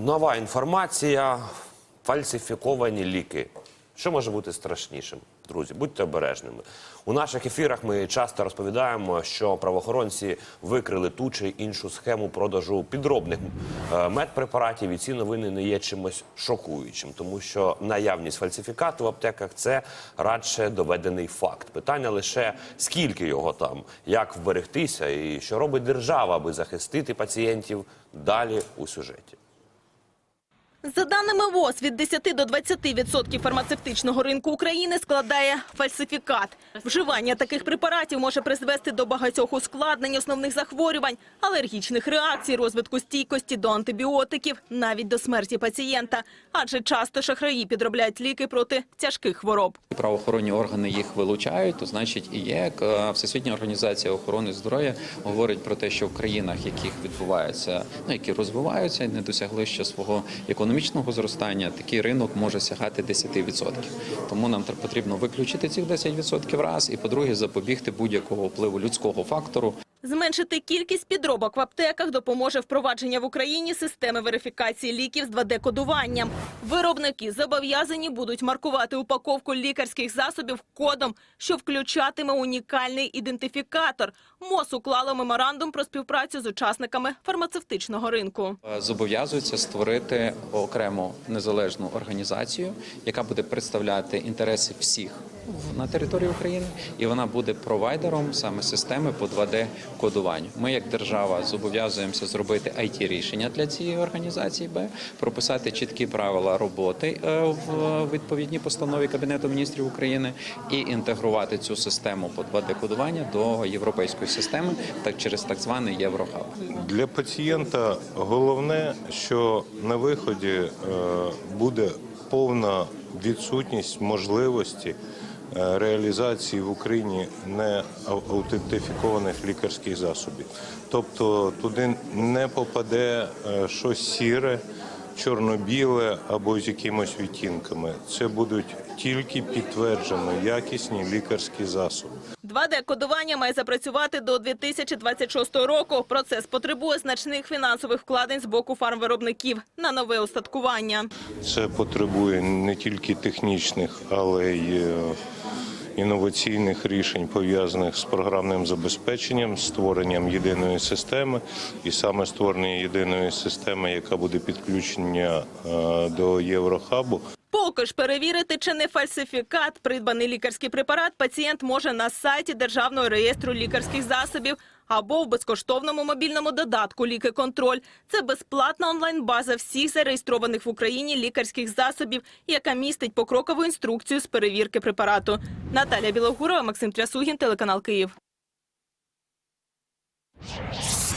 Нова інформація, фальсифіковані ліки. Що може бути страшнішим? Друзі, будьте обережними. У наших ефірах ми часто розповідаємо, що правоохоронці викрили ту чи іншу схему продажу підробних е, медпрепаратів, і ці новини не є чимось шокуючим, тому що наявність фальсифікату в аптеках це радше доведений факт. Питання лише скільки його там, як вберегтися, і що робить держава, аби захистити пацієнтів далі у сюжеті. За даними ВОЗ, від 10 до 20% фармацевтичного ринку України складає фальсифікат. Вживання таких препаратів може призвести до багатьох ускладнень основних захворювань, алергічних реакцій, розвитку стійкості до антибіотиків, навіть до смерті пацієнта. Адже часто шахраї підробляють ліки проти тяжких хвороб. правоохоронні органи їх вилучають, то значить і є Е, Всесвітня організація охорони здоров'я говорить про те, що в країнах, яких відбуваються, ну які розвиваються і не досягли ще свого економічного зростання, такий ринок може сягати 10%. Тому нам потрібно виключити цих 10% раз, і по-друге, запобігти будь-якого впливу людського фактору Зменшити кількість підробок в аптеках допоможе впровадження в Україні системи верифікації ліків з 2D-кодуванням. Виробники зобов'язані будуть маркувати упаковку лікарських засобів кодом, що включатиме унікальний ідентифікатор. МОЗ уклало меморандум про співпрацю з учасниками фармацевтичного ринку. Е, зобов'язуються створити окрему незалежну організацію, яка буде представляти інтереси всіх на території України, і вона буде провайдером саме системи по 2D кодуванню. Ми, як держава, зобов'язуємося зробити it рішення для цієї організації, б прописати чіткі правила роботи е, в відповідній постанові Кабінету міністрів України і інтегрувати цю систему по 2D кодування до європейської системи, так через так званий Єврохаб. Для пацієнта головне, що на виході е, буде повна відсутність можливості реалізації в Україні неаутентифікованих лікарських засобів. Тобто туди не попаде е, щось сіре, чорно-біле або з якимось відтінками. Це будуть тільки підтверджено якісні лікарські засоби. 2D-кодування має запрацювати до 2026 року. Процес потребує значних фінансових вкладень з боку фармвиробників на нове устаткування. Це потребує не тільки технічних, але й е, інноваційних рішень, пов'язаних з програмним забезпеченням, створенням єдиної системи, і саме створення єдиної системи, яка буде підключення е, до Єврохабу. Поки ж перевірити, чи не фальсифікат, придбаний лікарський препарат, пацієнт може на сайті Державного реєстру лікарських засобів або в безкоштовному мобільному додатку «Ліки Контроль». Це безплатна онлайн-база всіх зареєстрованих в Україні лікарських засобів, яка містить покрокову інструкцію з перевірки препарату. Наталя Білогурова, Максим Трясугін, телеканал Київ.